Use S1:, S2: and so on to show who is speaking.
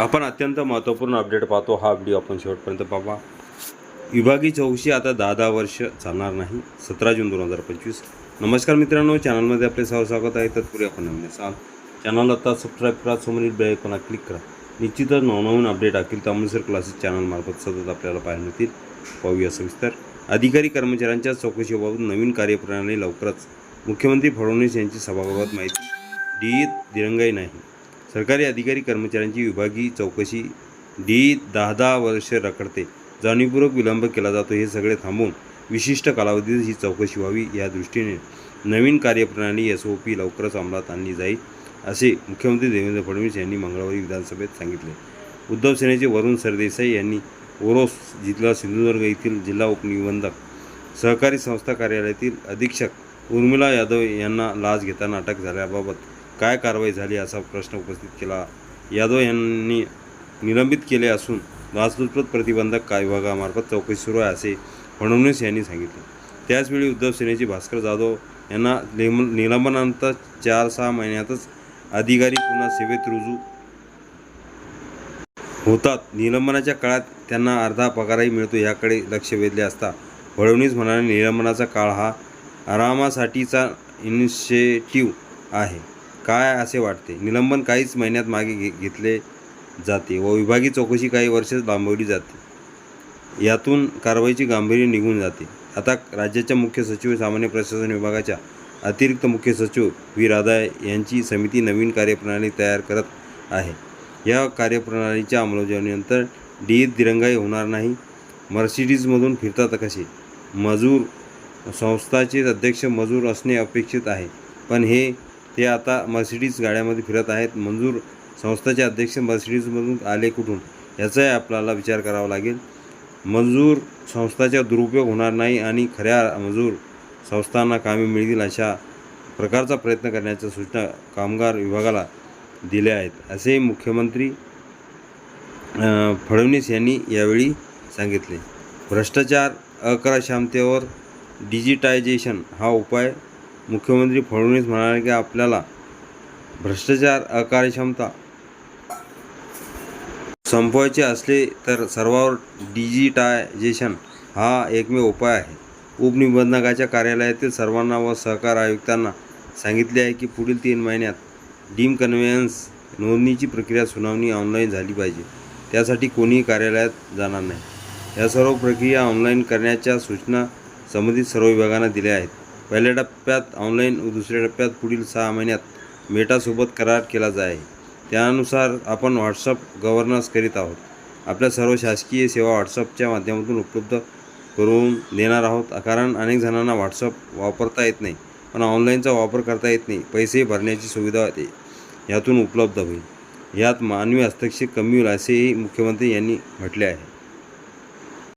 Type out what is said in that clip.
S1: आपण अत्यंत महत्त्वपूर्ण अपडेट पाहतो. हा व्हिडिओ आपण शेवटपर्यंत पाहा. विभागी चौकशी आता दहा दहा वर्ष चालणार नाही. सतरा जून दोन हजार पंचवीस. नमस्कार मित्रांनो चॅनलमध्ये आपले सर्व स्वागत आहे. तत्पूर्वी आपण नवीन असाल चॅनल आता सबस्क्राईब करा समोरील बेल क्लिक करा. निश्चितच नवनवीन अपडेट अखिल तामसर क्लासेस चॅनलमार्फत सतत आपल्याला पाहायला मिळतील. पाहूया सविस्तर. अधिकारी कर्मचाऱ्यांच्या चौकशीबाबत नवीन कार्यप्रणाली लवकरच. मुख्यमंत्री फडणवीस यांची सभागृहात माहिती. डी. दिरंगाई नाही. सरकारी अधिकारी कर्मचाऱ्यांची विभागीय चौकशी डी दहा दहा वर्ष रखडते. जाणीवपूर्वक विलंब केला जातो. हे सगळे थांबवून विशिष्ट कालावधीत ही चौकशी व्हावी या दृष्टीने नवीन कार्यप्रणाली एस ओ पी लवकरच अंमलात आणली जाईल असे मुख्यमंत्री देवेंद्र फडणवीस यांनी मंगळवारी विधानसभेत सांगितले. उद्धव सेनेचे वरुण सरदेसाई यांनी ओरोस जिल्हा सिंधुदुर्ग येथील जिल्हा उपनिबंधक सहकारी संस्था कार्यालयातील अधीक्षक उर्मिला यादव यांना लाच घेताना अटक झाल्याबाबत काय कारवाई झाली असा प्रश्न उपस्थित केला. यादव यांनी निलंबित केले असून लाचलुचपत प्रतिबंधक काय विभागामार्फत चौकशी सुरू आहे असे फडणवीस यांनी सांगितले. त्याचवेळी उद्धव सेनेचे भास्कर जाधव यांना निम निलंबनानंतर चार सहा महिन्यातच अधिकारी पुन्हा सेवेत रुजू होतात. निलंबनाच्या काळात त्यांना अर्धा पगारही मिळतो याकडे लक्ष वेधले असता फडणवीस म्हणाले निलंबनाचा काळ हा आरामासाठीचा इनिशिएटिव्ह आहे. काय असे वाटते? निलंबन काहीच महिन्यात मागे घे घेतले जाते व विभागीय चौकशी काही वर्षच लांबवली जाते. यातून कारवाईची गांभीर्य निघून जाते. आता राज्याच्या मुख्य सचिव सामान्य प्रशासन विभागाच्या अतिरिक्त मुख्य सचिव व्ही. राधा यांची समिती नवीन कार्यप्रणाली तयार करत आहे. या कार्यप्रणालीच्या अंमलबजावणीनंतर डी दिरंगाई होणार नाही. मर्सिडीजमधून फिरतात कसे? मजूर संस्थाचे अध्यक्ष मजूर असणे अपेक्षित आहे. पण हे ते आता मर्सिडीज गाड्यामध्ये फिरत आहेत. मंजूर संस्थेचे अध्यक्ष मर्सिडीजमधून आले कुठून? याचाही आपल्याला विचार करावा लागेल. मंजूर संस्थाचा दुरुपयोग होणार नाही आणि खऱ्या मजूर संस्थांना कामे मिळतील अशा प्रकारचा प्रयत्न करण्याच्या सूचना कामगार विभागाला दिल्या आहेत असे मुख्यमंत्री फडणवीस यांनी यावेळी सांगितले. भ्रष्टाचार अकराशामतेवर डिजिटायझेशन हा उपाय मुख्यमंत्री फडणवीस म्हणाले की आपल्याला भ्रष्टाचार अकार्यक्षमता संपवायचे असले तर सर्वावर डिजिटायझेशन हा एकमेव उपाय आहे. उपनिबंधकाच्या कार्यालयातील सर्वांना व सहकार आयुक्तांना सांगितले आहे की पुढील तीन महिन्यात डीम कन्व्हेन्स नोंदणीची प्रक्रिया सुनावणी ऑनलाईन झाली पाहिजे. त्यासाठी कोणीही कार्यालयात जाणार नाही. या सर्व प्रक्रिया ऑनलाईन करण्याच्या सूचना संबंधित सर्व विभागांना दिल्या आहेत. पहिल्या टप्प्यात ऑनलाईन व दुसऱ्या टप्प्यात पुढील सहा महिन्यात मेटासोबत करार केला जाय. त्यानुसार आपण व्हॉट्सअप गव्हर्नन्स करीत आहोत. आपल्या सर्व शासकीय सेवा व्हॉट्सअपच्या माध्यमातून उपलब्ध करून देणार आहोत. कारण अनेक जणांना व्हॉट्सअप वापरता येत नाही. पण ऑनलाईनचा वापर करता येत नाही. पैसे भरण्याची सुविधा ते यातून उपलब्ध होईल. यात मानवी हस्तक्षेप कमी होईल असेही मुख्यमंत्री यांनी म्हटले आहे.